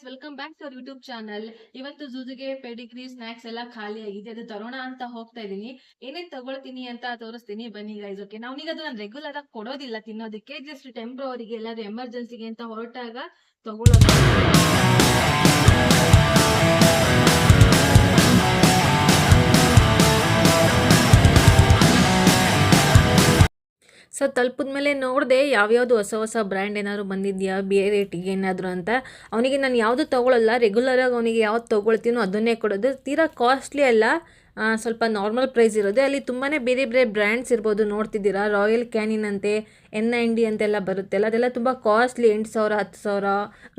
Guys welcome back to our YouTube channel ಇವತ್ತು ಜೂಜಿಗೆ Pedigree snacks ಎಲ್ಲ ಖಾಲಿ ಆಗಿದೆ ಅದು ತರೋಣ ಅಂತ ಹೋಗ್ತಾ ಇದೀನಿ ಏನೇನ್ ತಗೊಳ್ತೀನಿ ಅಂತ ತೋರಿಸ್ತೀನಿ. ಬನ್ನಿ ಗೈಸ್ ಓಕೆ ನಾವೀಗ ಅದು ನಾನು ರೆಗ್ಯುಲರ್ ಆಗಿ ಕೊಡೋದಿಲ್ಲ, ತಿನ್ನೋದಕ್ಕೆ. ಜಸ್ಟ್ ಟೆಂಪ್ರವರಿಗೆ ಎಲ್ಲಾದ್ರೂ ಎಮರ್ಜೆನ್ಸಿಗೆ ಅಂತ ಹೊರಟಾಗ ತಗೊಳ್ಳೋದು. ಸೊ ತಲುಪಿದ್ಮೇಲೆ ನೋಡಿದೆ ಯಾವ್ಯಾವುದು ಹೊಸ ಹೊಸ ಬ್ರ್ಯಾಂಡ್ ಏನಾದ್ರು ಬಂದಿದೆಯಾ? ಬೇರೆ ರೇಟಿಗೆ ಏನಾದರೂ ಅಂತ. ಅವನಿಗೆ ನಾನು ಯಾವುದು ತೊಗೊಳಲ್ಲ. ರೆಗ್ಯುಲರಾಗಿ ಅವನಿಗೆ ಯಾವ್ದು ತೊಗೊಳ್ತೀನೋ ಅದನ್ನೇ ಕೊಡೋದು. ತೀರಾ ಕಾಸ್ಟ್ಲಿ ಅಲ್ಲ. ಸ್ವಲ್ಪ ನಾರ್ಮಲ್ ಪ್ರೈಸ್ ಇರೋದು. ಅಲ್ಲಿ ತುಂಬಾ ಬೇರೆ ಬೇರೆ ಬ್ರ್ಯಾಂಡ್ಸ್ ಇರ್ಬೋದು. ನೋಡ್ತಿದ್ದೀರಾ? ರಾಯಲ್ ಕ್ಯಾನಿನ್ ಅಂತೆ ಎನ್ ನೈನ್ ಡಿ ಅಂತೆಲ್ಲ ಬರುತ್ತಲ್ಲ ಅದೆಲ್ಲ ತುಂಬ ಕಾಸ್ಟ್ಲಿ ಎಂಟು ಸಾವಿರ ಹತ್ತು ಸಾವಿರ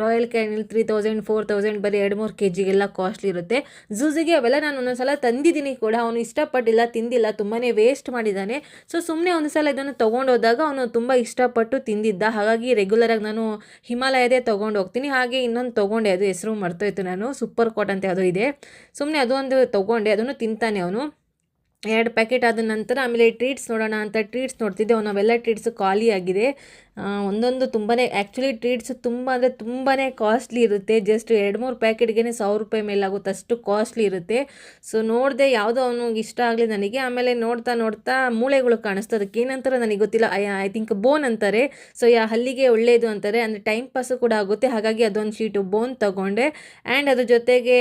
Royal Canin three thousand four thousand ಬರೀ ಎರಡು ಮೂರು ಕೆ ಜಿಗೆಲ್ಲ ಕಾಸ್ಟ್ಲಿ ಇರುತ್ತೆ. ಝೂಸಿಗೆ ಅವೆಲ್ಲ ನಾನು ಒಂದೊಂದ್ಸಲ ತಂದಿದ್ದೀನಿ ಕೂಡ. ಅವನು ಇಷ್ಟಪಟ್ಟಿಲ್ಲ, ತಿಂದಿಲ್ಲ. ತುಂಬಾ ವೇಸ್ಟ್ ಮಾಡಿದ್ದಾನೆ. ಸೊ ಸುಮ್ಮನೆ ಒಂದು ಸಲ ಇದನ್ನು ತೊಗೊಂಡೋದಾಗ ಅವನು ತುಂಬ ಇಷ್ಟಪಟ್ಟು ತಿಂದಿದ್ದ. ಹಾಗಾಗಿ ರೆಗ್ಯುಲರಾಗಿ ನಾನು ಹಿಮಾಲಯದೇ ತೊಗೊಂಡು ಹೋಗ್ತೀನಿ ಹಾಗೆ ಇನ್ನೊಂದು ತೊಗೊಂಡೆ. ಅದು ಹೆಸರು ಮರ್ತೋಯ್ತು ನಾನು. ಸೂಪರ್ ಕೋಟ್ ಅಂತ ಯಾವುದೋ ಇದೆ. ಸುಮ್ಮನೆ ಅದು ಒಂದು ತೊಗೊಂಡೆ. ಅದನ್ನು ತಿಂತಾನೆ ಅವನು. ಎರಡು ಪ್ಯಾಕೆಟ್ ಆದ ನಂತರ ಆಮೇಲೆ ಟ್ರೀಟ್ಸ್ ನೋಡೋಣ ಅಂತ ಟ್ರೀಟ್ಸ್ ನೋಡ್ತಿದ್ದೆ. ಅವನು ಅವೆಲ್ಲ ಟ್ರೀಟ್ಸು ಖಾಲಿ ಆಗಿದೆ. ಒಂದೊಂದು ತುಂಬಾ ಆ್ಯಕ್ಚುಲಿ ಟ್ರೀಟ್ಸ್ ತುಂಬ ಅಂದರೆ ತುಂಬಾ ಕಾಸ್ಟ್ಲಿ ಇರುತ್ತೆ. ಜಸ್ಟ್ ಎರಡು ಮೂರು ಪ್ಯಾಕೆಟ್ಗೆ ಸಾವಿರ ರೂಪಾಯಿ ಮೇಲಾಗುತ್ತೆ. ಅಷ್ಟು ಕಾಸ್ಟ್ಲಿ ಇರುತ್ತೆ. ಸೊ ನೋಡಿದೆ ಯಾವುದೋ ಅವನಿಗೆ ಇಷ್ಟ ಆಗಲಿ ನನಗೆ. ಆಮೇಲೆ ನೋಡ್ತಾ ನೋಡ್ತಾ ಮೂಳೆಗಳು ಕಾಣಿಸ್ತು. ಅದಕ್ಕೆ ಏನಂತಾರೆ ನನಗೆ ಗೊತ್ತಿಲ್ಲ. ಐ ಐ ಥಿಂಕ್ ಬೋನ್ ಅಂತಾರೆ. ಸೊ ಯಾ ಹಲ್ಲಿಗೆ ಒಳ್ಳೆಯದು ಅಂತಾರೆ. ಅಂದರೆ ಟೈಮ್ ಪಾಸು ಕೂಡ ಆಗುತ್ತೆ. ಹಾಗಾಗಿ ಅದೊಂದು ಶೀಟು ಬೋನ್ ತೊಗೊಂಡೆ. ಆ್ಯಂಡ್ ಅದ್ರ ಜೊತೆಗೆ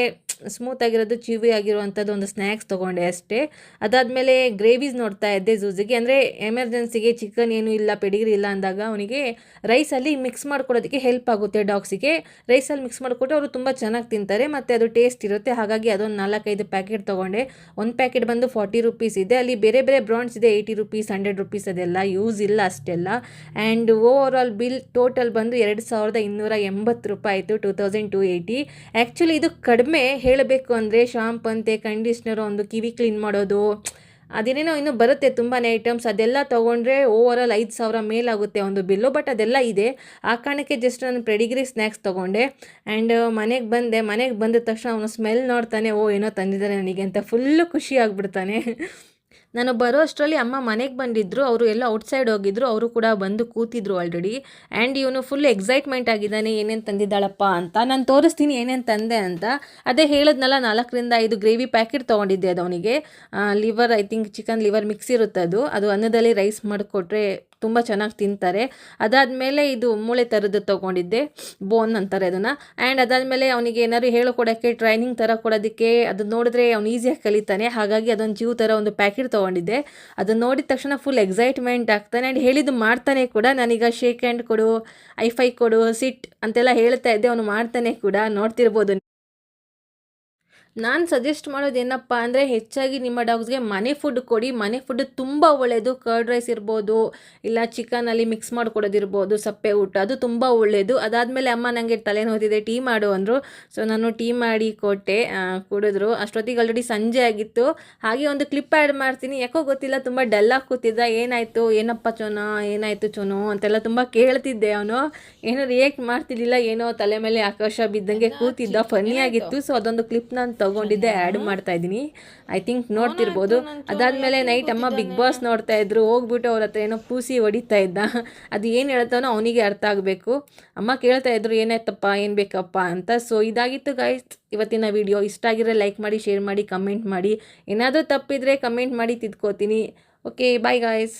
ಸ್ಮೂತ್ ಆಗಿರೋದು ಚೀವಿ ಆಗಿರುವಂಥದ್ದು ಒಂದು ಸ್ನ್ಯಾಕ್ಸ್ ತೊಗೊಂಡೆ ಅಷ್ಟೇ. ಅದಾದಮೇಲೆ ಗ್ರೇವೀಸ್ ನೋಡ್ತಾ ಇದ್ದೆ ಜೂಜಿಗೆ ಅಂದರೆ ಎಮರ್ಜೆನ್ಸಿಗೆ ಚಿಕನ್ ಏನೂ ಇಲ್ಲ, ಪೆಡಿಗ್ರಿ ಇಲ್ಲ ಅಂದಾಗ ಅವನಿಗೆ ರೈಸಲ್ಲಿ ಮಿಕ್ಸ್ ಮಾಡ್ಕೊಡೋದಕ್ಕೆ ಹೆಲ್ಪ್ ಆಗುತ್ತೆ ಡಾಗ್ಸಿಗೆ ರೈಸಲ್ಲಿ ಮಿಕ್ಸ್ ಮಾಡಿಕೊಟ್ಟು ಅವರು ತುಂಬ ಚೆನ್ನಾಗಿ ತಿಂತಾರೆ, ಮತ್ತು ಅದು ಟೇಸ್ಟ್ ಇರುತ್ತೆ. ಹಾಗಾಗಿ ಅದೊಂದು ನಾಲ್ಕೈದು ಪ್ಯಾಕೆಟ್ ತೊಗೊಂಡೆ. ಒಂದು ಪ್ಯಾಕೆಟ್ ಬಂದು ಫಾರ್ಟಿ ರುಪೀಸ್ ಇದೆ. ಅಲ್ಲಿ ಬೇರೆ ಬೇರೆ ಬ್ರಾಂಡ್ಸ್ ಇದೆ ಏಯ್ಟಿ ರುಪೀಸ್ ಹಂಡ್ರೆಡ್ ರುಪೀಸ್ ಅದೆಲ್ಲ ಯೂಸ್ ಇಲ್ಲ ಅಷ್ಟೆಲ್ಲ. And overall bill total ಬಂದು ಎರಡು ಸಾವಿರದ ಇನ್ನೂರ ಎಂಬತ್ತು ರೂಪಾಯಿ ಆಯಿತು two thousand two eighty actually ಇದು ಕಡಿಮೆ ಹೇಳಬೇಕು ಅಂದರೆ ಶಾಂಪ್ ಅಂತೆ ಕಂಡೀಷ್ನರು ಒಂದು, ಕಿವಿ ಕ್ಲೀನ್ ಮಾಡೋದು, ಅದೇನೇನೋ ಇನ್ನೂ ಬರುತ್ತೆ ತುಂಬಾ ಐಟಮ್ಸ್ ಅದೆಲ್ಲ ತೊಗೊಂಡ್ರೆ ಓವರ್ ಆಲ್ ಐದು ಸಾವಿರ ಮೇಲಾಗುತ್ತೆ ಒಂದು ಬಿಲ್ಲು ಬಟ್ ಅದೆಲ್ಲ ಇದೆ. ಆ ಕಾರಣಕ್ಕೆ ಜಸ್ಟ್ ನಾನು ಪ್ರೆಡಿಗ್ರಿ ಸ್ನ್ಯಾಕ್ಸ್ ತೊಗೊಂಡೆ. ಆ್ಯಂಡ್ ಮನೆಗೆ ಬಂದೆ. ಮನೆಗೆ ಬಂದ ತಕ್ಷಣ ಅವನು ಸ್ಮೆಲ್ ನೋಡ್ತಾನೆ, ಓ, ಏನೋ ತಂದಿದ್ದಾನೆ ನನಗೆ ಅಂತ ಫುಲ್ಲು ಖುಷಿ ಆಗಿಬಿಡ್ತಾನೆ. ನಾನು ಬರೋ ಅಷ್ಟರಲ್ಲಿ ಅಮ್ಮ ಮನೆಗೆ ಬಂದಿದ್ದರು ಅವರು ಎಲ್ಲ ಔಟ್ಸೈಡ್ ಹೋಗಿದ್ರು, ಅವರು ಕೂಡ ಬಂದು ಕೂತಿದ್ರು ಆಲ್ರೆಡಿ ಆ್ಯಂಡ್ ಇವನು ಫುಲ್ ಎಕ್ಸೈಟ್ಮೆಂಟ್ ಆಗಿದ್ದಾನೆ, ಏನೇನು ತಂದಿದ್ದಾಳಪ್ಪ ಅಂತ. ನಾನು ತೋರಿಸ್ತೀನಿ ಏನೇನು ತಂದೆ ಅಂತ. ಅದೇ ಹೇಳಿದ್ನಲ್ಲ, ನಾಲ್ಕರಿಂದ ಐದು ಗ್ರೇವಿ ಪ್ಯಾಕೆಟ್ ತೊಗೊಂಡಿದ್ದೆ ಅದು ಅವನಿಗೆ. Liver I think chicken liver mix ಇರುತ್ತೆ ಅದು. ಅದು ಅನ್ನದಲ್ಲಿ ರೈಸ್ ಮಾಡಿಕೊಟ್ರೆ ತುಂಬ ಚೆನ್ನಾಗಿ ತಿಂತಾರೆ. ಅದಾದಮೇಲೆ ಇದು ಮೂಳೆ ಥರದ್ದು ತೊಗೊಂಡಿದ್ದೆ. ಬೋನ್ ಅಂತಾರೆ ಅದನ್ನು. ಆ್ಯಂಡ್ ಅದಾದಮೇಲೆ ಅವನಿಗೆ ಏನಾದ್ರು ಹೇಳಿಕೊಡೋಕ್ಕೆ ಟ್ರೈನಿಂಗ್ ಥರ ಕೊಡೋದಕ್ಕೆ, ಅದು ನೋಡಿದ್ರೆ ಅವ್ನು ಈಸಿಯಾಗಿ ಕಲಿತಾನೆ. ಹಾಗಾಗಿ ಅದೊಂದು ಜೀವ ಥರ ಒಂದು ಪ್ಯಾಕೆಟ್ ತೊಗೊಂಡಿದ್ದೆ. ಅದನ್ನು ನೋಡಿದ ತಕ್ಷಣ ಫುಲ್ ಎಕ್ಸೈಟ್ಮೆಂಟ್ ಆಗ್ತಾನೆ. ಆ್ಯಂಡ್ ಹೇಳಿದ್ದು ಮಾಡ್ತಾನೆ ಕೂಡ. ನಾನೀಗ ಶೇಕ್ ಹ್ಯಾಂಡ್ ಕೊಡು ಐಫೈ ಕೊಡು ಸಿಟ್ ಅಂತೆಲ್ಲ ಹೇಳ್ತಾ ಇದ್ದೆ. ಅವನು ಮಾಡ್ತಾನೆ ಕೂಡ. ನೋಡ್ತಿರ್ಬೋದು ನಾನು ಸಜೆಸ್ಟ್ ಮಾಡೋದು ಏನಪ್ಪ ಅಂದರೆ ಹೆಚ್ಚಾಗಿ ನಿಮ್ಮ ಡಾಗ್ಸ್ಗೆ ಮನೆ ಫುಡ್ ಕೊಡಿ. ಮನೆ ಫುಡ್ ತುಂಬ ಒಳ್ಳೆಯದು ಕರ್ಡ್ ರೈಸ್ ಇರ್ಬೋದು ಇಲ್ಲ ಚಿಕನಲ್ಲಿ ಮಿಕ್ಸ್ ಮಾಡಿಕೊಡೋದಿರ್ಬೋದು ಸಪ್ಪೆ ಊಟ. ಅದು ತುಂಬ ಒಳ್ಳೆಯದು ಅದಾದಮೇಲೆ ಅಮ್ಮ ನನಗೆ ತಲೆನೋತಿದೆ ಟೀ ಮಾಡು ಅಂದರು. ಸೊ ನಾನು ಟೀ ಮಾಡಿ ಕೊಟ್ಟೆ ಕುಡಿದ್ರು. ಅಷ್ಟೊತ್ತಿಗೆ ಆಲ್ರೆಡಿ ಸಂಜೆ ಆಗಿತ್ತು. ಹಾಗೆ ಒಂದು ಕ್ಲಿಪ್ ಆ್ಯಡ್ ಮಾಡ್ತೀನಿ. ಯಾಕೋ ಗೊತ್ತಿಲ್ಲ ತುಂಬ ಡಲ್ಲಾಗಿ ಕೂತಿದ್ದ ಏನಾಯಿತು? ಏನಪ್ಪ ಚೊನೋ? ಏನಾಯಿತು ಚೊನೋ? ಅಂತೆಲ್ಲ ತುಂಬ ಕೇಳ್ತಿದ್ದೆ ಅವನು. ಏನೋ ರಿಯಾಕ್ಟ್ ಮಾಡ್ತಿದ್ದಿಲ್ಲ ಏನೋ ತಲೆ ಮೇಲೆ ಆಕಾಶ ಬಿದ್ದಂಗೆ ಕೂತಿದ್ದ. ಫನ್ನಿ ಆಗಿತ್ತು. ಸೊ ಅದೊಂದು ಕ್ಲಿಪ್ ನಾನು ತಗೊಂಡಿದ್ದೆ ಆ್ಯಡ್ ಮಾಡ್ತಾ ಇದ್ದೀನಿ. ಐ ಥಿಂಕ್ ನೋಡ್ತಿರ್ಬೋದು. ಅದಾದಮೇಲೆ ನೈಟ್ ಅಮ್ಮ ಬಿಗ್ ಬಾಸ್ ನೋಡ್ತಾ ಇದ್ರು. ಹೋಗ್ಬಿಟ್ಟು ಅವ್ರ ಹತ್ರ ಏನೋ ಪೂಸಿ ಹೊಡಿತಾ ಇದ್ದ. ಅದು ಏನು ಹೇಳ್ತಾನೋ ಅವನಿಗೆ ಅರ್ಥ ಆಗಬೇಕು. ಅಮ್ಮ ಕೇಳ್ತಾ ಇದ್ರು ಏನಾಯ್ತಪ್ಪ ಏನು ಬೇಕಪ್ಪ ಅಂತ. ಸೊ ಇದಾಗಿತ್ತು ಗಾಯ್ಸ್ ಇವತ್ತಿನ ವಿಡಿಯೋ ಇಷ್ಟ ಆಗಿದ್ರೆ ಲೈಕ್ ಮಾಡಿ ಶೇರ್ ಮಾಡಿ ಕಮೆಂಟ್ ಮಾಡಿ. ಏನಾದರೂ ತಪ್ಪಿದರೆ ಕಮೆಂಟ್ ಮಾಡಿ ತಿದ್ಕೋತೀನಿ. Okay bye guys